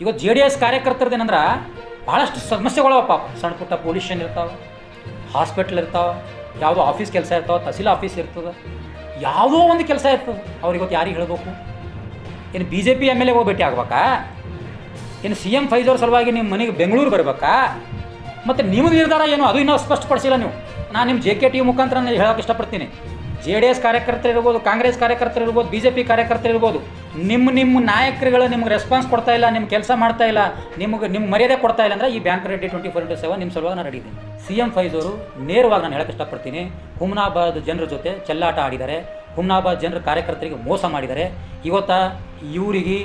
ಇವತ್ತು J D S ಕಾರ್ಯಕರ್ತರದೇನಂದ್ರೆ ಭಾಳಷ್ಟು ಸಮಸ್ಯೆಗಳವ ಪಾಪ. ಸಣ್ಣ ಪುಟ್ಟ ಪೊಲೀಷನ್ ಇರ್ತಾವೆ ಹಾಸ್ಪಿಟ್ಲ್ ಇರ್ತಾವೆ, ಯಾವುದೋ ಆಫೀಸ್ ಕೆಲಸ ಇರ್ತಾವೆ, ತಹಸೀಲ್ ಆಫೀಸ್ ಇರ್ತದೆ, ಯಾವುದೋ ಒಂದು ಕೆಲಸ ಇರ್ತದೆ. ಅವ್ರು ಇವತ್ತು ಯಾರಿಗೆ ಹೇಳಬೇಕು? ಏನು B J P M L A ಭೇಟಿ ಆಗ್ಬೇಕಾ? ಏನು ಸಿ ಎಂ ಫೈಜೋರ್ ಸಲುವಾಗಿ ನಿಮ್ಮ ಮನೆಗೆ ಬೆಂಗಳೂರು ಬರಬೇಕಾ? ಮತ್ತು ನಿಮ್ಮ ನಿರ್ಧಾರ ಏನು? ಅದು ಇನ್ನೂ ಸ್ಪಷ್ಟಪಡಿಸಿಲ್ಲ ನೀವು. ನಾನು ನಿಮ್ಮ ಜೆ ಕೆ ಟಿ ಮುಖಾಂತರ ಹೇಳೋಕೆ ಇಷ್ಟಪಡ್ತೀನಿ. ಜೆ ಡಿ ಎಸ್ ಕಾರ್ಯಕರ್ತರು ಇರ್ಬೋದು, ಕಾಂಗ್ರೆಸ್ ಕಾರ್ಯಕರ್ತರು ಇರ್ಬೋದು, ಬಿ ಜೆ ಪಿ ಕಾರ್ಯಕರ್ತರು ಇರ್ಬೋದು ನಿಮ್ಮ ನಿಮ್ಮ ನಾಯಕರುಗಳು ನಿಮ್ಗೆ ರೆಸ್ಪಾನ್ಸ್ ಕೊಡ್ತಾ ಇಲ್ಲ ನಿಮ್ಮ ಕೆಲಸ ಮಾಡ್ತಾ ಇಲ್ಲ, ನಿಮ್ಗೆ ನಿಮ್ಮ ಮರ್ಯಾದೆ ಕೊಡ್ತಾ ಇಲ್ಲ ಅಂದರೆ ಈ bank ready twenty four into seven ನಿಮ್ಮ ಸಲುವಾಗಿ ನಾನು ರೆಡಿ ಇದ್ದೀನಿ ಸಿ ಎಂ ಫೈಜೋರು ನೇರವಾಗಿ ನಾನು ಹೇಳಕ್ಕೆ ಇಷ್ಟಪಡ್ತೀನಿ. ಹುಮ್ನಾಬಾದ್ ಜನರ ಜೊತೆ ಚೆಲ್ಲಾಟ ಆಡಿದ್ದಾರೆ. ಹುಮ್ನಾಬಾದ್ ಜನರ ಕಾರ್ಯಕರ್ತರಿಗೆ ಮೋಸ ಮಾಡಿದ್ದಾರೆ. ಇವತ್ತ ಇವರಿಗೆ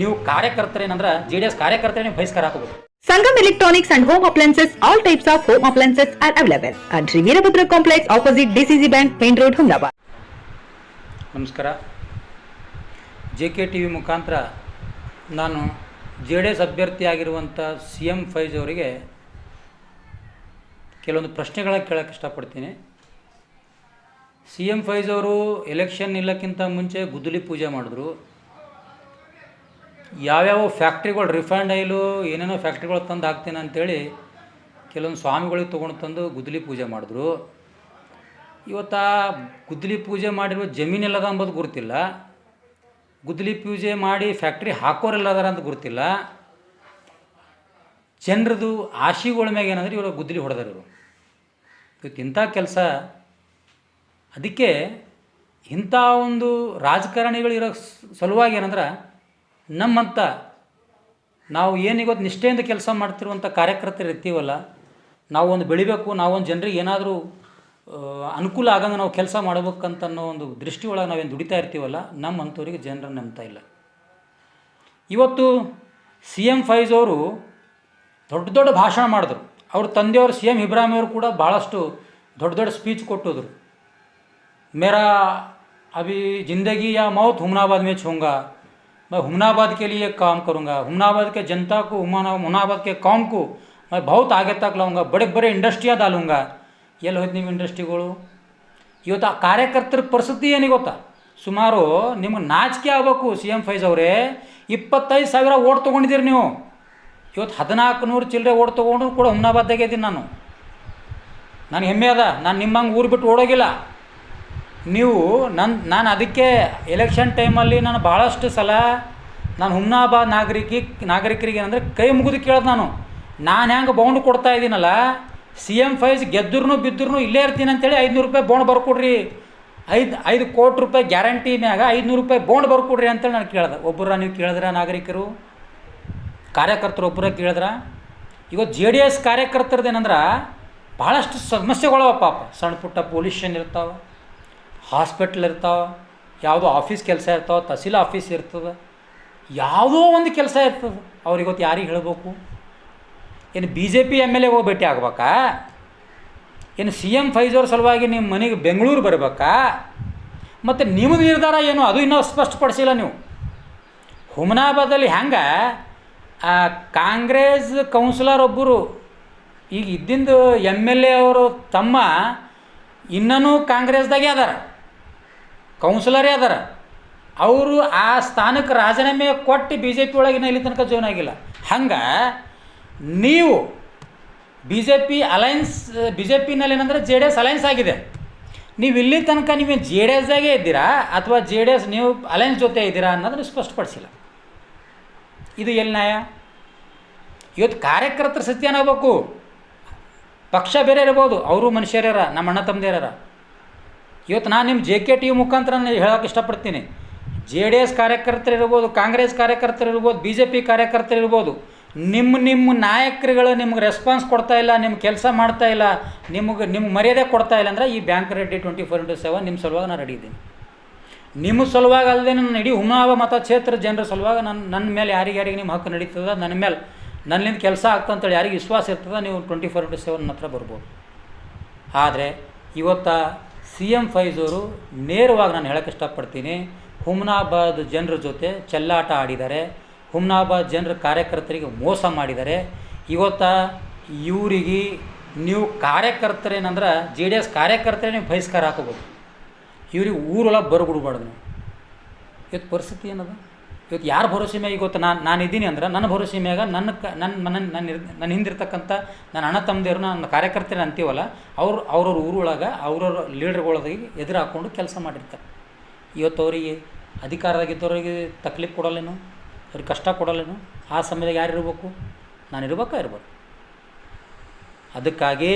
ನೀವು ಕಾರ್ಯಕರ್ತರೇನಂದ್ರೆ ಜೆ ಡಿ ಎಸ್ ಕಾರ್ಯಕರ್ತರೇ ನೀವು ಬಹಿಷ್ಕಾರ ಹಾಕಬಹುದು Sangam Electronics and Home Appliances, all types of home appliances are available at Sri Complex opposite DCC Bank, Main Road, Hungaba. Namaskara. J K T V ಮುಖಾಂತರ ನಾನು ಜೆ ಡಿ ಎಸ್ ಅಭ್ಯರ್ಥಿಯಾಗಿರುವಂಥ C M Faiz ಅವರಿಗೆ ಕೆಲವೊಂದು ಪ್ರಶ್ನೆಗಳನ್ನು ಕೇಳೋಕ್ಕೆ ಇಷ್ಟಪಡ್ತೀನಿ C M Faiz ಅವರು election ಇಲ್ಲಕ್ಕಿಂತ ಮುಂಚೆ ಗುದ್ದಲಿ ಪೂಜೆ ಮಾಡಿದ್ರು ಯಾವ್ಯಾವ ಫ್ಯಾಕ್ಟ್ರಿಗಳು ರಿಫೈಂಡ್ ಆಯಿಲು ಏನೇನೋ ಫ್ಯಾಕ್ಟ್ರಿಗಳು ತಂದು ಹಾಕ್ತೀನಿ ಅಂಥೇಳಿ ಕೆಲವೊಂದು ಸ್ವಾಮಿಗಳಿಗೆ ತೊಗೊಂಡು ತಂದು ಗುದ್ದಲಿ ಪೂಜೆ ಮಾಡಿದ್ರು. ಇವತ್ತು ಗುದ್ದಲಿ ಪೂಜೆ ಮಾಡಿರುವ ಜಮೀನೆಲ್ಲದ ಅಂಬೋದು ಗುರುತಿಲ್ಲ. ಗುದ್ದಲಿ ಪೂಜೆ ಮಾಡಿ ಫ್ಯಾಕ್ಟ್ರಿ ಹಾಕೋರೆಲ್ಲ ಅದಾರ ಅಂತ ಗುರುತಿಲ್ಲ. ಜನರದು ಆಶಿಗಳ ಮ್ಯಾಗ ಏನಂದ್ರೆ ಇವರು ಗುದ್ದಲಿ ಹೊಡೆದಾರ ಇವರು. ಇವತ್ತು ಇಂಥ ಕೆಲಸ. ಅದಕ್ಕೆ ಇಂಥ ಒಂದು ರಾಜಕಾರಣಿಗಳಿರೋ ಸಲುವಾಗಿ ಏನಂದ್ರೆ ನಮ್ಮಂಥ ನಾವು ಏನು ಇವತ್ತು ನಿಷ್ಠೆಯಿಂದ ಕೆಲಸ ಮಾಡ್ತಿರುವಂಥ ಕಾರ್ಯಕರ್ತರು ಇರ್ತೀವಲ್ಲ ನಾವೊಂದು ಬೆಳಿಬೇಕು ನಾವೊಂದು ಜನರಿಗೆ ಏನಾದರೂ ಅನುಕೂಲ ಆಗಂಗೆ ನಾವು ಕೆಲಸ ಮಾಡ್ಬೇಕಂತ ಅನ್ನೋ ಒಂದು ದೃಷ್ಟಿಯೊಳಗೆ ನಾವೇನು ದುಡಿತಾ ಇರ್ತೀವಲ್ಲ ನಮ್ಮ ಜನರ ಜನರನ್ನು ನಂಬ್ತಾ ಇಲ್ಲ. ಇವತ್ತು ಸಿ ಎಂ ಫೈಜ್ ಅವರು ದೊಡ್ಡ ದೊಡ್ಡ ಭಾಷಣ ಮಾಡಿದ್ರು. ಅವ್ರ ತಂದೆಯವರು ಸಿ ಎಂ ಇಬ್ರಾಹಿಮವರು ಕೂಡ ಭಾಳಷ್ಟು ದೊಡ್ಡ ದೊಡ್ಡ ಸ್ಪೀಚ್ ಕೊಟ್ಟಿದ್ರು. ಮೇರಾ ಅಭಿ ಜಿಂದಗಿಯ ಮೌತ್ ಹುಮ್ನಾಬಾದ್ ಮೇಚ್ ಹೋಂಗಾ मैं हुमनाबाद के लिए काम करूँगा हुमनाबाद के जनता को हुमना हुमनाबाद के कौम को मैं बहुत आगे तक लाऊंगा बड़े बड़े इंडस्ट्रिया डालूंगा ಎಲ್ಲಿ ಹೋಯ್ತು ನೀವು ಇಂಡಸ್ಟ್ರಿಗಳು ಇವತ್ತು ಆ ಕಾರ್ಯಕರ್ತರ ಪರಿಸ್ಥಿತಿ ಏನಿಗೆ ಗೊತ್ತಾ ಸುಮಾರು ನಿಮ್ಗೆ ನಾಚಿಕೆ ಆಗಬೇಕು ಸಿ ಎಮ್ ಫೈಜ್ ಅವರೇ ಇಪ್ಪತ್ತೈದು ಸಾವಿರ ಓಟ್ ತೊಗೊಂಡಿದ್ದೀರಿ ನೀವು ಇವತ್ತು ಹದಿನಾಲ್ಕು ನೂರು ಚಿಲ್ಲರೆ ಓಟ್ ತೊಗೊಂಡು ಕೂಡ ಹುಮ್ನಾಬಾದ್ದಾಗೆ ಇದ್ದೀನಿ ನಾನು ನಾನು ಹೆಮ್ಮೆ ಅದ ನಾನು ನಿಮ್ಮಂಗೆ ಊರು ಬಿಟ್ಟು ಓಡೋಗಿಲ್ಲ ನೀವು ನನ್ನ ನಾನು ಅದಕ್ಕೆ ಎಲೆಕ್ಷನ್ ಟೈಮಲ್ಲಿ ನಾನು ಭಾಳಷ್ಟು ಸಲ ನಾನು ಹುಮ್ನಾಬಾದ್ ನಾಗರಿಕಿ, ನಾಗರಿಕರಿಗೆ ಏನಂದರೆ ಕೈ ಮುಗಿದು ಕೇಳೋದು ನಾನು. ನಾನು ಹೆಂಗೆ ಬೌಂಡ್ ಕೊಡ್ತಾ ಇದ್ದೀನಲ್ಲ ಸಿ ಎಂ ಫೈಸ್ ಗೆದ್ದರೂ ಬಿದ್ದರೂ ಇಲ್ಲೇ ಇರ್ತೀನಿ ಅಂತೇಳಿ ಐದುನೂರು ರೂಪಾಯಿ ಬೌಂಡ್ ಬರ್ಕೊಡ್ರಿ. ಐದು ಐದು ಕೋಟಿ ರೂಪಾಯಿ ಗ್ಯಾರಂಟಿ ಮ್ಯಾಗ ಐದುನೂರು ರೂಪಾಯಿ ಬೌಂಡ್ ಬರ್ಕೊಡ್ರಿ ಅಂತೇಳಿ ನಾನು ಕೇಳ್ದೆ. ಒಬ್ಬರ ನೀವು ಕೇಳಿದ್ರ ನಾಗರಿಕರು? ಕಾರ್ಯಕರ್ತರು ಒಬ್ಬರ ಕೇಳಿದ್ರ? ಇವತ್ತು ಜೆ ಡಿ ಎಸ್ ಕಾರ್ಯಕರ್ತರದೇನಂದ್ರೆ ಭಾಳಷ್ಟು ಸಮಸ್ಯೆಗಳವ ಪಾಪ. ಸಣ್ಣ ಪುಟ್ಟ ಪೊಲ್ಯೂಷನ್ ಇರ್ತಾವೆ? ಹಾಸ್ಪಿಟ್ಲ್ ಇರ್ತಾವೆ, ಯಾವುದೋ ಆಫೀಸ್ ಕೆಲಸ ಇರ್ತಾವೆ, ತಹಸೀಲ್ ಆಫೀಸ್ ಇರ್ತದೆ, ಯಾವುದೋ ಒಂದು ಕೆಲಸ ಇರ್ತದೆ. ಅವ್ರಿಗೆ ಇವತ್ತು ಯಾರಿಗೆ ಹೇಳಬೇಕು? ಏನು B J P M L A ಹೋಗಿ ಭೇಟಿ ಆಗ್ಬೇಕಾ? ಏನು ಸಿ ಎಂ ಫೈಜೋರ್ ಸಲುವಾಗಿ ನಿಮ್ಮ ಮನೆಗೆ ಬೆಂಗಳೂರು ಬರಬೇಕಾ? ಮತ್ತು ನಿಮ್ಮ ನಿರ್ಧಾರ ಏನು? ಅದು ಇನ್ನೂ ಸ್ಪಷ್ಟಪಡಿಸಿಲ್ಲ ನೀವು. ಹುಮನಾಬಾದಲ್ಲಿ ಹೆಂಗೆ? ಕಾಂಗ್ರೆಸ್ ಕೌನ್ಸಿಲರ್ ಒಬ್ಬರು ಈಗ ಇದ್ದಿಂದು ಎಂ ಎಲ್ ಎ ಅವರು ತಮ್ಮ ಇನ್ನೂ ಕಾಂಗ್ರೆಸ್ದಾಗೆ ಅದಾರ. ಕೌನ್ಸಿಲರೇ ಅದಾರ. ಅವರು ಆ ಸ್ಥಾನಕ್ಕೆ ರಾಜೀನಾಮೆ ಕೊಟ್ಟು ಬಿ ಜೆ ಪಿ ಒಳಗಿನ ಇಲ್ಲಿ ತನಕ ಜೋನ್ ಆಗಿಲ್ಲ. ಹಂಗೆ ನೀವು B J P alliance B J ಪಿನಲ್ಲಿ ಏನಂದ್ರೆ ಜೆ ಡಿ ಎಸ್ ಅಲೈನ್ಸ್ ಆಗಿದೆ. ನೀವು ಇಲ್ಲಿ ತನಕ ನೀವು ಜೆ ಡಿ ಎಸ್ದಾಗೆ ಇದ್ದೀರಾ ಅಥವಾ ಜೆ ಡಿ ಎಸ್ ನೀವು ಅಲೈನ್ಸ್ ಜೊತೆ ಇದ್ದೀರಾ ಅನ್ನೋದನ್ನು ಸ್ಪಷ್ಟಪಡಿಸಿಲ್ಲ. ಇದು ಎಲ್ಲಿ ನ್ಯಾಯ? ಇವತ್ತು ಕಾರ್ಯಕರ್ತರ ಸತ್ಯ ಆಗ್ಬೇಕು ಪಕ್ಷ ಬೇರೆ ಇರ್ಬೋದು. ಅವರು ಮನುಷ್ಯರ್ಯಾರ ನಮ್ಮ ಅಣ್ಣ ತಮ್ಮದೇರಾರ ಇವತ್ತು ನಾನು ನಿಮ್ಮ ಜೆ ಕೆ ಟಿ ಮುಖಾಂತರ ನಾನು ಹೇಳೋಕೆ ಇಷ್ಟಪಡ್ತೀನಿ. ಜೆ ಡಿ ಎಸ್ ಕಾರ್ಯಕರ್ತರು ಇರ್ಬೋದು, ಕಾಂಗ್ರೆಸ್ ಕಾರ್ಯಕರ್ತರು ಇರ್ಬೋದು ಬಿ ಜೆ ಪಿ ಕಾರ್ಯಕರ್ತರು ಇರ್ಬೋದು ನಿಮ್ಮ ನಿಮ್ಮ ನಾಯಕರುಗಳು ನಿಮ್ಗೆ ರೆಸ್ಪಾನ್ಸ್ ಕೊಡ್ತಾ ಇಲ್ಲ ನಿಮ್ಮ ಕೆಲಸ ಮಾಡ್ತಾ ಇಲ್ಲ, ನಿಮಗೆ ನಿಮ್ಮ ಮರ್ಯಾದೆ ಕೊಡ್ತಾ ಇಲ್ಲ ಅಂದರೆ ಈ bank ready twenty four into seven ನಿಮ್ಮ ಸಲುವಾಗಿ ನಾನು ರೆಡಿ ಇದ್ದೀನಿ. ನಿಮ್ಮ ಸಲುವಾಗಿ ಅಲ್ಲದೆ ನನ್ನ ಇಡೀ ಮತ ಕ್ಷೇತ್ರ ಜನರ ಸಲುವಾಗಿ ನನ್ನ ನನ್ನ ಮೇಲೆ ಯಾರಿಗೆ ನಿಮ್ಮ ಹಕ್ಕು ನಡೀತದ ನನ್ನ ಮೇಲೆ, ನನ್ನಿಂದ ಕೆಲಸ ಆಗ್ತಂತೇಳಿ ಯಾರಿಗೆ ವಿಶ್ವಾಸ ಇರ್ತದೆ ನೀವು ಟ್ವೆಂಟಿ ಫೋರ್ ಇಂಟು ಸೆವೆನ್ ಹತ್ರ ಬರ್ಬೋದು. ಆದರೆ ಇವತ್ತ ಸಿ ಎಂ ಫೈಜವರು ನೇರವಾಗಿ ನಾನು ಹೇಳೋಕ್ಕೆ ಇಷ್ಟಪಡ್ತೀನಿ. ಹುಮ್ನಾಬಾದ್ ಜನರ ಜೊತೆ ಚೆಲ್ಲಾಟ ಆಡಿದ್ದಾರೆ. ಹುಮ್ನಾಬಾದ್ ಜನರ ಕಾರ್ಯಕರ್ತರಿಗೆ ಮೋಸ ಮಾಡಿದ್ದಾರೆ. ಇವತ್ತ ಇವರಿಗೆ ನೀವು ಕಾರ್ಯಕರ್ತರೇನಂದ್ರೆ ಜೆ ಡಿ ಎಸ್ ಕಾರ್ಯಕರ್ತರೇ ನೀವು ಬಹಿಷ್ಕಾರ ಹಾಕೋಬೋದು. ಇವ್ರಿಗೆ ಊರೊಳಗೆ ಬರ್ಬಿಡ್ಬಾರ್ದು ನೀವು. ಇವತ್ತು ಪರಿಸ್ಥಿತಿ ಏನದ? ಇವತ್ತು ಯಾರ ಭರೋಸೆ ಮ್ಯಾಗ ಗೊತ್ತಾ? ನಾನು ನಾನು ಇದ್ದೀನಿ ಅಂದ್ರೆ ನನ್ನ ಭರೋಸೆ ಮ್ಯಾಗ ನನ್ನ ಕ ನನ್ನ ನನ್ನ ನನ್ನ ನನ್ನ ಹಿಂದಿರ್ತಕ್ಕಂಥ ನನ್ನ ಅಣ್ಣ ತಮ್ಮದೇರು ನನ್ನ ಕಾರ್ಯಕರ್ತರು ಅಂತೀವಲ್ಲ, ಅವ್ರು ಅವ್ರವ್ರ ಊರೊಳಗೆ ಅವ್ರವ್ರ ಲೀಡರ್ಗಳೊಳಗೆ ಎದುರು ಹಾಕ್ಕೊಂಡು ಕೆಲಸ ಮಾಡಿರ್ತಾರೆ. ಇವತ್ತು ಅವರಿಗೆ ಅಧಿಕಾರದಾಗಿದ್ದವರಿಗೆ ತಕ್ಲೀಫ್ ಕೊಡಲ್ಲೇನು? ಅವ್ರಿಗೆ ಕಷ್ಟ ಕೊಡೋಲ್ಲೇನು? ಆ ಸಮಯದಾಗ ಯಾರು ಇರಬೇಕು? ನಾನು ಇರ್ಬೇಕಾ ಇರ್ಬೇಕು? ಅದಕ್ಕಾಗಿ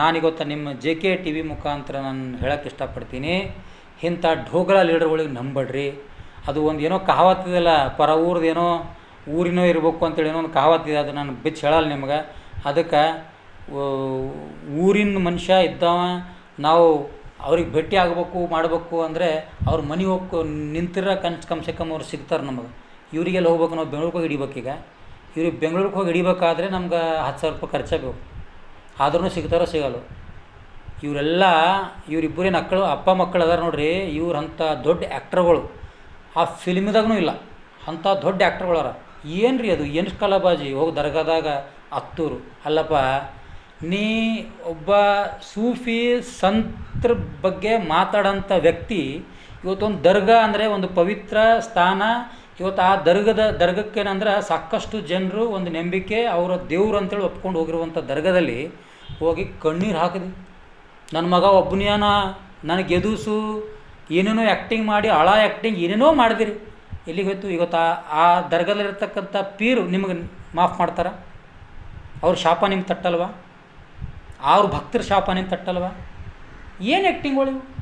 ನಾನು ಇವತ್ತು ನಿಮ್ಮ ಜೆ ಕೆ ಟಿ ವಿ ಮುಖಾಂತರ ನಾನು ಹೇಳೋಕ್ಕೆ ಇಷ್ಟಪಡ್ತೀನಿ. ಇಂಥ ಢೋಗಳ ಲೀಡರ್ಗಳಿಗೆ ನಂಬಡ್ರಿ ಅದು ಒಂದು ಏನೋ ಕಹಾವತ್ತಿದೆಲ್ಲ ಪರ ಊರ್ದು ಏನೋ ಊರಿನೋ ಇರಬೇಕು ಅಂತೇಳಿ ಏನೋ ಒಂದು ಕಹಾವತ್ತಿದೆ ಅದು ನಾನು ಬಿಚ್ಚಿ ಹೇಳಲ್ಲ ನಿಮ್ಗೆ. ಅದಕ್ಕೆ ಊರಿನ ಮನುಷ್ಯ ಇದ್ದವ, ನಾವು ಅವ್ರಿಗೆ ಭೇಟಿ ಆಗಬೇಕು, ಮಾಡಬೇಕು ಅಂದರೆ ಅವ್ರ ಮನೆ ಹೋಗಿ ನಿಂತಿರೋ ಕನ್ಸ್ ಕಮ್ಸೆ ಕಮ್ ಅವ್ರು ಸಿಗ್ತಾರೆ ನಮಗೆ. ಇವರಿಗೆಲ್ಲ ಹೋಗ್ಬೇಕು, ನಾವು ಬೆಂಗ್ಳೂರಿಗೆ ಹೋಗಿ ಹಿಡಿಬೇಕೀಗ ಇವ್ರಿಗೆ ಬೆಂಗ್ಳೂರಿಗೆ ಹೋಗಿ ಹಿಡಿಬೇಕಾದ್ರೆ ನಮ್ಗೆ ಹತ್ತು ಸಾವಿರ ರೂಪಾಯಿ ಖರ್ಚಾಗಬೇಕು ಆದ್ರೂ ಸಿಗ್ತಾರೋ ಸಿಗಲ್ಲ ಇವರೆಲ್ಲ, ಇವರಿಬ್ಬರೇ ಮಕ್ಕಳು ಅಪ್ಪ ಮಕ್ಕಳು ಅದಾರ ನೋಡ್ರಿ, ಇವ್ರು ಅಂಥ ದೊಡ್ಡ ಆ್ಯಕ್ಟ್ರ್ಗಳು ಆ ಫಿಲ್ಮ್ದಾಗೂ ಇಲ್ಲ. ಅಂಥ ದೊಡ್ಡ ಆ್ಯಕ್ಟ್ರ್ಗಳಾರ ಏನು ರೀ ಅದು? ಏನು ಕಲಾಬಾಜಿ, ಹೋಗಿ ದರ್ಗಾದಾಗ ಹತ್ತೂರು ಅಲ್ಲಪ್ಪ, ನೀ ಒಬ್ಬ ಸೂಫಿ ಸಂತ್ರ ಬಗ್ಗೆ ಮಾತಾಡೋಂಥ ವ್ಯಕ್ತಿ, ಇವತ್ತೊಂದು ದರ್ಗಾ ಅಂದರೆ ಒಂದು ಪವಿತ್ರ ಸ್ಥಾನ. ಇವತ್ತು ಆ ದರ್ಗದ, ದರ್ಗಕ್ಕೇನಂದ್ರೆ ಸಾಕಷ್ಟು ಜನರು ಒಂದು ನಂಬಿಕೆ, ಅವರ ದೇವ್ರು ಅಂತೇಳಿ ಒಪ್ಕೊಂಡು ಹೋಗಿರುವಂಥ ದರ್ಗದಲ್ಲಿ ಹೋಗಿ ಕಣ್ಣೀರು ಹಾಕಿದೆ. ನನ್ನ ಮಗ ಒಬ್ಬನೇನ ನನಗೆ ಎದುಸು ಏನೇನೋ ಆ್ಯಕ್ಟಿಂಗ್ ಮಾಡಿ ಹಳ ಆ್ಯಕ್ಟಿಂಗ್ ಏನೇನೋ ಮಾಡಿದಿರಿ. ಎಲ್ಲಿಗೆ ಹೋಯ್ತು? ಇವತ್ತು ಆ ಆ ದರ್ಗದಲ್ಲಿರ್ತಕ್ಕಂಥ ಪೀರು ನಿಮಗೆ ಮಾಫ್ ಮಾಡ್ತಾರ? ಅವ್ರ ಶಾಪ ನಿಮ್ಗೆ ತಟ್ಟಲ್ವಾ? ಅವ್ರ ಭಕ್ತರ ಶಾಪ ನಿಮ್ಗೆ ತಟ್ಟಲ್ವಾ? ಏನು ಆ್ಯಕ್ಟಿಂಗ್ಗಳು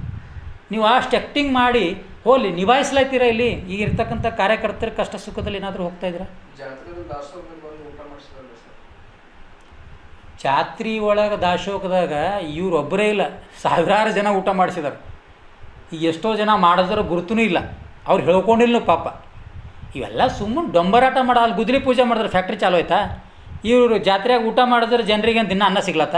ನೀವು ಅಷ್ಟು ಆ್ಯಕ್ಟಿಂಗ್ ಮಾಡಿ ಹೋಲಿ ನಿಭಾಯಿಸ್ಲತ್ತೀರ ಇಲ್ಲಿ? ಈಗ ಇರ್ತಕ್ಕಂಥ ಕಾರ್ಯಕರ್ತರ ಕಷ್ಟ ಸುಖದಲ್ಲಿ ಏನಾದರೂ ಹೋಗ್ತಾ ಇದ್ದೀರಾ? ಜಾತ್ರಿ ಒಳಗೆ ದಾಶೋಕದಾಗ ಇವ್ರು ಒಬ್ಬರೇ ಇಲ್ಲ. ಸಾವಿರಾರು ಜನ ಊಟ ಮಾಡಿಸಿದಾರೆ. ಎಷ್ಟೋ ಜನ ಮಾಡಿದ್ರೆ ಗುರುತೂ ಇಲ್ಲ. ಅವ್ರು ಹೇಳ್ಕೊಂಡಿಲ್ಲ ಪಾಪ. ಇವೆಲ್ಲ ಸುಮ್ಮನೆ ಡೊಂಬರಾಟ ಮಾಡ, ಅಲ್ಲಿ ಗುದ್ಲಿ ಪೂಜೆ ಮಾಡಿದ್ರೆ ಫ್ಯಾಕ್ಟ್ರಿ ಚಾಲು ಆಯ್ತಾ? ಇವರು ಜಾತ್ರೆಯಾಗ ಊಟ ಮಾಡಿದ್ರೆ ಜನರಿಗೆ ದಿನ ಅನ್ನ ಸಿಗ್ಲತ್ತ?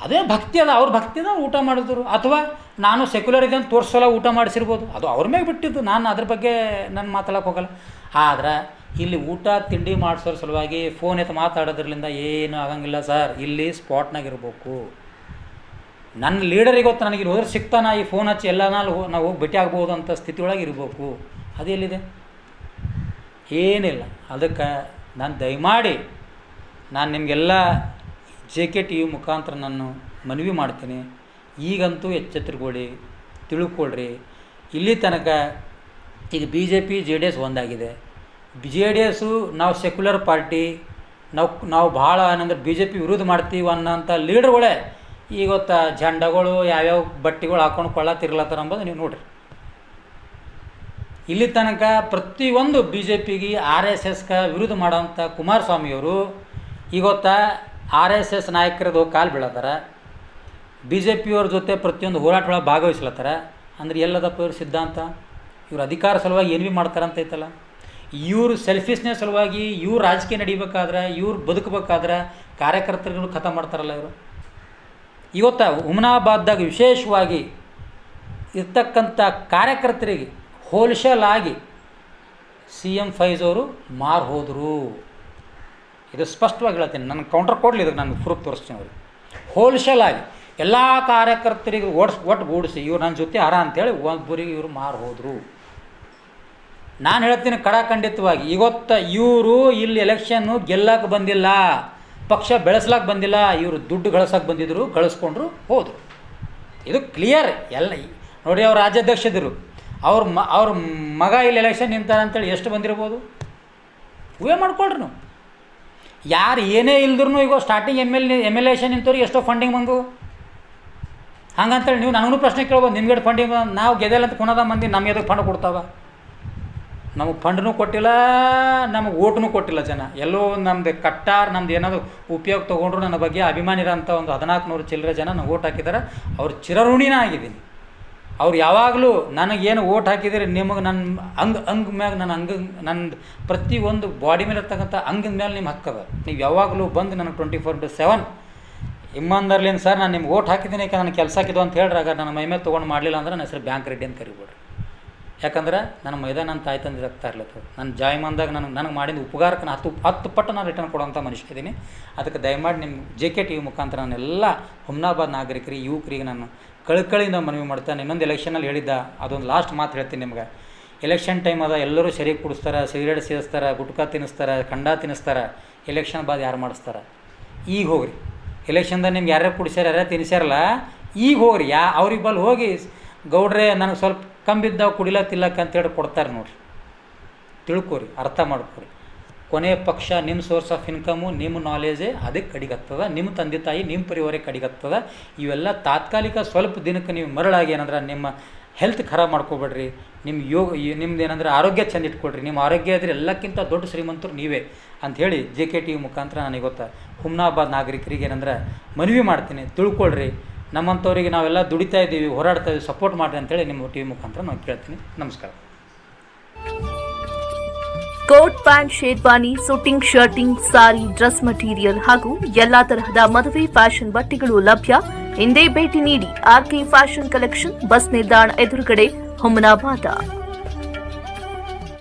ಅದೇ ಭಕ್ತಿ ಅದ, ಅವ್ರ ಭಕ್ತಿ ಅದ ಊಟ ಮಾಡಿದ್ರು. ಅಥವಾ ನಾನು ಸೆಕ್ಯುಲರ್ ಇದೆ ಅಂತ ತೋರಿಸೋಲ್ಲ ಊಟ ಮಾಡಿಸಿರ್ಬೋದು. ಅದು ಅವ್ರ ಮೇಲೆ ಬಿಟ್ಟಿದ್ದು. ನಾನು ಅದ್ರ ಬಗ್ಗೆ ನಾನು ಮಾತಾಡಕ್ಕೆ ಹೋಗಲ್ಲ. ಆದ್ರೆ ಇಲ್ಲಿ ಊಟ ತಿಂಡಿ ಮಾಡಿಸೋರ ಸಲುವಾಗಿ ಫೋನ್ ಎತ್ತು ಮಾತಾಡೋದ್ರಿಂದ ಏನು ಆಗಂಗಿಲ್ಲ ಸರ್. ಇಲ್ಲಿ ಸ್ಪಾಟ್ನಾಗ ಇರಬೇಕು. ನನ್ನ ಲೀಡರಿಗೆ ಗೊತ್ತು ನನಗೆ ಹೋದ್ರೆ ಸಿಗ್ತಾನ, ಈ ಫೋನ್ ಹಚ್ಚಿ ಎಲ್ಲ ನಾವು ಹೋಗಿ ಭೇಟಿ ಆಗ್ಬೋದು ಅಂತ ಸ್ಥಿತಿ ಒಳಗೆ ಇರಬೇಕು. ಅದು ಎಲ್ಲಿದೆ? ಏನಿಲ್ಲ. ಅದಕ್ಕೆ ನಾನು ದಯಮಾಡಿ ನಾನು ನಿಮಗೆಲ್ಲ ಜೆ ಕೆ ಟಿ ವಿ ಮುಖಾಂತರ ನಾನು ಮನವಿ ಮಾಡ್ತೀನಿ. ಈಗಂತೂ ಎಚ್ಚೆತ್ತುಕೊಳ್ಳಿ, ತಿಳ್ಕೊಳ್ರಿ. ಇಲ್ಲಿ ತನಕ ಈಗ B J P J D S ಒಂದಾಗಿದೆ. ಜೆ ಡಿ ಎಸ್ಸು ನಾವು ಸೆಕ್ಯುಲರ್ ಪಾರ್ಟಿ ನಾವು ನಾವು ಭಾಳ ಏನಂದ್ರೆ ಬಿ ಜೆ ಪಿ ವಿರೋಧ ಮಾಡ್ತೀವಿ ಅನ್ನೋಂಥ ಲೀಡರ್ಗಳೇ ಇವತ್ತು ಜಂಡಗಳು ಯಾವ್ಯಾವ ಬಟ್ಟೆಗಳು ಹಾಕೊಂಡು ಕೊಳ್ಳ ತಿರ್ಲತ್ತಾರ ಅಂಬೋದು ನೀವು ನೋಡ್ರಿ. ಇಲ್ಲಿ ತನಕ ಪ್ರತಿಯೊಂದು ಬಿ ಜೆ ಪಿಗೆ ಆರ್ ಎಸ್ ಎಸ್ಗೆ ವಿರೋಧ ಮಾಡೋಂಥ ಕುಮಾರಸ್ವಾಮಿಯವರು ಇವತ್ತ ಆರ್ ಎಸ್ ಎಸ್ ನಾಯಕರದು ಕಾಲು ಬೀಳತ್ತಾರ. ಬಿ ಜೆ ಪಿಯವ್ರ ಜೊತೆ ಪ್ರತಿಯೊಂದು ಹೋರಾಟಗಳ ಭಾಗವಹಿಸ್ಲತ್ತಾರ. ಅಂದ್ರೆ ಎಲ್ಲದಪ್ಪ ಇವ್ರ ಸಿದ್ಧಾಂತ? ಇವ್ರ ಅಧಿಕಾರ ಸಲುವಾಗಿ ಏನು ಭೀ ಮಾಡ್ತಾರಂತೈತಲ್ಲ ಇವ್ರ ಸೆಲ್ಫಿಶ್ನೆಸ್ ಸಲುವಾಗಿ ಇವ್ರು ರಾಜಕೀಯ ನಡಿಬೇಕಾದ್ರೆ, ಇವ್ರು ಬದುಕಬೇಕಾದ್ರೆ ಕಾರ್ಯಕರ್ತರುಗಳು ಕಥ ಮಾಡ್ತಾರಲ್ಲ ಇವರು. ಇವತ್ತು ಹುಮನಾಬಾದ್ದಾಗ ವಿಶೇಷವಾಗಿ ಇರ್ತಕ್ಕಂಥ ಕಾರ್ಯಕರ್ತರಿಗೆ ಹೋಲ್ಸೇಲ್ ಆಗಿ ಸಿ ಎಂ ಫೈಜ್ ಅವರು ಮಾರು ಹೋದರು. ಇದು ಸ್ಪಷ್ಟವಾಗಿ ಹೇಳ್ತೀನಿ, ನನ್ನ ಕೌಂಟರ್ ಕೊಡಲಿ ಇದಕ್ಕೆ ನಾನು ಪ್ರೂಫ್ ತೋರಿಸ್ತೀನಿ ಅವರು ಹೋಲ್ಸೇಲ್ ಆಗಿ ಎಲ್ಲ ಕಾರ್ಯಕರ್ತರಿಗೆ ಓಡಿಸ್, ಒಟ್ಟು ಗೂಡಿಸಿ, ಇವ್ರು ನನ್ನ ಜೊತೆ ಹರ ಅಂತೇಳಿ ಒಬ್ಬರಿಗೆ ಇವರು ಮಾರು ಹೋದರು. ನಾನು ಹೇಳ್ತೀನಿ ಕಡಾಖಂಡಿತವಾಗಿ, ಇವತ್ತು ಇವರು ಇಲ್ಲಿ ಎಲೆಕ್ಷನ್ನು ಗೆಲ್ಲಕ್ಕೆ ಬಂದಿಲ್ಲ. ಪಕ್ಷ ಬೆಳೆಸ್ಲಾಕ್ ಬಂದಿಲ್ಲ, ಇವರು ದುಡ್ಡು ಗಳಿಸೋಕೆ ಬಂದಿದ್ರು, ಗಳಿಸ್ಕೊಂಡ್ರು ಹೋದರು. ಇದು ಕ್ಲಿಯರ್ ಎಲ್ಲ ನೋಡಿ ಅವ್ರು ರಾಜ್ಯಾಧ್ಯಕ್ಷದಿರು. ಅವ್ರ ಮ ಅವ್ರ ಮಗ ಇಲ್ಲಿ ಎಲೆಕ್ಷನ್ ನಿಂತಾರ ಅಂತೇಳಿ ಎಷ್ಟು ಬಂದಿರ್ಬೋದು? ಊಹೆ ಮಾಡ್ಕೊಳ್ರಿ ನೀವು. ಯಾರು ಏನೇ ಇಲ್ದ್ರೂ ಈಗ starting M L M L election ನಿಂತವ್ರಿಗೆ ಎಷ್ಟೋ ಫಂಡಿಂಗ್ ಬಂದು. ಹಂಗಂತೇಳಿ ನೀವು ನನಗೂ ಪ್ರಶ್ನೆ ಕೇಳ್ಬೋದು, ನಿಮ್ಗೆ ಫಂಡಿಂಗ್ ನಾವು ಗೆದ್ದಲ್ಲ ಅಂತ ಕುಣದ ಮಂದಿ ನಮ್ಗೆ ಎದಕ್ಕೆ ಫಂಡ್ ಕೊಡ್ತಾವ? ನಮಗೆ ಫಂಡ್ನೂ ಕೊಟ್ಟಿಲ್ಲ, ನಮಗೆ ಓಟ್ನೂ ಕೊಟ್ಟಿಲ್ಲ ಜನ. ಎಲ್ಲೋ ನಮ್ದು ಕಟ್ಟಾರ್, ನಮ್ದು ಏನಾದರೂ ಉಪಯೋಗ ತೊಗೊಂಡ್ರು ನನ್ನ ಬಗ್ಗೆ ಅಭಿಮಾನಿ ಇರೋಂಥ ಒಂದು ಹದಿನಾಲ್ಕು ನೂರು ಚಿಲ್ಲರೆ ಜನ ನಂಗೆ ಓಟ್ ಹಾಕಿದ್ದಾರೆ ಅವ್ರು ಚಿರಋಣಿನ ಆಗಿದ್ದೀನಿ. ಅವ್ರು ಯಾವಾಗಲೂ ನನಗೇನು ಓಟ್ ಹಾಕಿದರೆ, ನಿಮಗೆ ನನ್ನ ಅಂಗ ಅಂಗ ಮ್ಯಾಗ ನನ್ನ ಅಂಗ ನನ್ನ ಒಂದು ಬಾಡಿ ಮೇಲೆ ಇರ್ತಕ್ಕಂಥ ಅಂಗದ ಮೇಲೆ ನಿಮ್ಮ ಹಕ್ಕದ ನೀವು ಯಾವಾಗಲೂ ಬಂದು ನನಗೆ ಟ್ವೆಂಟಿ ಫೋರ್ ಇಂಟು ಸೆವೆನ್ ಇಮ್ಮಂದರ್ಲಿಂದ, ಸರ್, ನಾನು ನಿಮ್ಗೆ ಓಟ್ ಹಾಕಿದ್ದೀನಿ ಯಾಕೆ ನನ್ನ ಕೆಲಸ ಹಾಕಿದ್ದು ಅಂತ ಹೇಳ್ರಾಗ ನನ್ನ ಮೈ ಮೇಲೆ ತೊಗೊಂಡು ಮಾಡಲಿಲ್ಲ ಅಂದ್ರೆ ನನ್ನ ಹೆಸರು ಬ್ಯಾಂಕ್ ರೆಡ್ಡಿ ಅಂತ ಕರಿಬೇಡ್ರಿ ಯಾಕಂದ್ರೆ ನನ್ನ ಮೈದಾನ ನನ್ನ ತಾಯಿ ತಂದೆ ಆಗ್ತಾ ಇರ್ಲತ್ತದ ನನ್ನ ಜಾಯಮಾನ್ದಾಗ ನನಗೆ ನನಗೆ ಮಾಡಿದ ಉಪಕಾರಕ್ಕೆ ನಾನು ಹತ್ತು ಹತ್ತು ಪಟ್ಟು ನಾನು ರಿಟರ್ನ್ ಕೊಡೋಂಥ ಮನುಷ್ಯ ಇದ್ದೀನಿ. ಅದಕ್ಕೆ ದಯಮಾಡಿ ನಿಮ್ಮ ಜೆ ಕೆ ಟಿ ವಿ ಮುಖಾಂತರ ನಾನೆಲ್ಲ ಹುಮ್ನಾಬಾದ್ ನಾಗರಿಕರಿಗೆ, ಯುವಕರಿಗೆ ನಾನು ಕಳ್ಕಳಿಯಿಂದ ಮನವಿ ಮಾಡ್ತಾನೆ ಇನ್ನೊಂದು ಎಲೆಕ್ಷನಲ್ಲಿ ಹೇಳಿದ್ದ, ಅದೊಂದು ಲಾಸ್ಟ್ ಮಾತು ಹೇಳ್ತೀನಿ ನಿಮ್ಗೆ. ಎಲೆಕ್ಷನ್ ಟೈಮ್ ಅದ, ಎಲ್ಲರೂ ಸರಿಯಾಗಿ ಕುಡಿಸ್ತಾರೆ ಸಿಗರೇಟ್ ಸೇರಿಸ್ತಾರೆ ಗುಟ್ಕಾ ತಿನ್ನಿಸ್ತಾರೆ, ಖಂಡ ತಿನ್ನಿಸ್ತಾರೆ. ಎಲೆಕ್ಷನ್ ಬಾದ್ ಯಾರು ಮಾಡಿಸ್ತಾರೆ? ಈಗ ಹೋಗ್ರಿ. ಎಲೆಕ್ಷನ್ದಾಗ ನಿಮ್ಗೆ ಯಾರ್ಯಾರು ಕುಡಿಸ್ಯಾರ, ಯಾರ್ಯಾರು ತಿನ್ನಿಸ್ಯಾರಲ್ಲ ಈಗ ಹೋಗ್ರಿ. ಯಾ, ಅವ್ರಿಗೆ ಬಲ್ಲಿ ಹೋಗಿ ಗೌಡ್ರೆ, ನನಗೆ ಸ್ವಲ್ಪ ಕಂಬಿದ್ದಾವ ಕುಡಿಲ ತಿಲ್ಲಕ್ಕ ಅಂತೇಳಿ ಕೊಡ್ತಾರೆ ನೋಡ್ರಿ. ತಿಳ್ಕೊರಿ, ಅರ್ಥ ಮಾಡ್ಕೊರಿ. ಕೊನೆಯ ಪಕ್ಷ ನಿಮ್ಮ ಸೋರ್ಸ್ ಆಫ್ ಇನ್ಕಮು ನಿಮ್ಮ ನಾಲೇಜೇ ಅದಕ್ಕೆ ಕಡಿಗತ್ತದ ನಿಮ್ಮ ತಂದೆ ತಾಯಿ ನಿಮ್ಮ ಪರಿವಾರಕ್ಕೆ ಕಡಿಗತ್ತದ. ಇವೆಲ್ಲ ತಾತ್ಕಾಲಿಕ ಸ್ವಲ್ಪ ದಿನಕ್ಕೆ ನೀವು ಮರಳಾಗಿ ಏನಂದ್ರೆ ನಿಮ್ಮ ಹೆಲ್ತ್ ಖರಾಬ್ ಮಾಡ್ಕೋಬೇಡ್ರಿ. ನಿಮ್ಮ ಯೋಗ ನಿಮ್ದು ಏನಂದ್ರೆ ಆರೋಗ್ಯ ಚೆಂದ ಇಟ್ಕೊಳ್ರಿ. ನಿಮ್ಮ ಆರೋಗ್ಯ ಇದ್ರೆ ಎಲ್ಲಕ್ಕಿಂತ ದೊಡ್ಡ ಶ್ರೀಮಂತರು ನೀವೇ ಅಂಥೇಳಿ ಜೆ ಕೆ ಟಿ ಮುಖಾಂತರ ನನಗೆ ಗೊತ್ತಾ. ಹುಮ್ನಾಬಾದ್ ನಾಗರಿಕರಿಗೆ ಏನಂದ್ರೆ ಮನವಿ ಮಾಡ್ತೀನಿ, ತಿಳ್ಕೊಳ್ರಿ. ನಮ್ಮಂಥವ್ರಿಗೆ ನಾವೆಲ್ಲ ದುಡಿತಾ ಇದ್ದೀವಿ, ಹೋರಾಡ್ತಾ ಇದ್ದೀವಿ ಸಪೋರ್ಟ್ ಮಾಡಿರಿ ಅಂತೇಳಿ ನಿಮ್ಮ ಟಿ ವಿ ಮುಖಾಂತರ ನಾವು ಕೇಳ್ತೀನಿ. ನಮಸ್ಕಾರ. Coat pant sherwani suiting, shirting, sari, dress material ಹಾಗೂ ಎಲ್ಲಾ ತರಹದ ಮದುವೆ ಫ್ಯಾಷನ್ ಬಟ್ಟೆಗಳು ಲಭ್ಯ. ಹಿಂದೆ ಭೇಟಿ ನೀಡಿ ಆರ್ಕೆ ಫ್ಯಾಷನ್ ಕಲೆಕ್ಷನ್, ಬಸ್ ನಿಲ್ದಾಣ ಎದುರುಗಡೆ, ಹುಮನಾಬಾದ.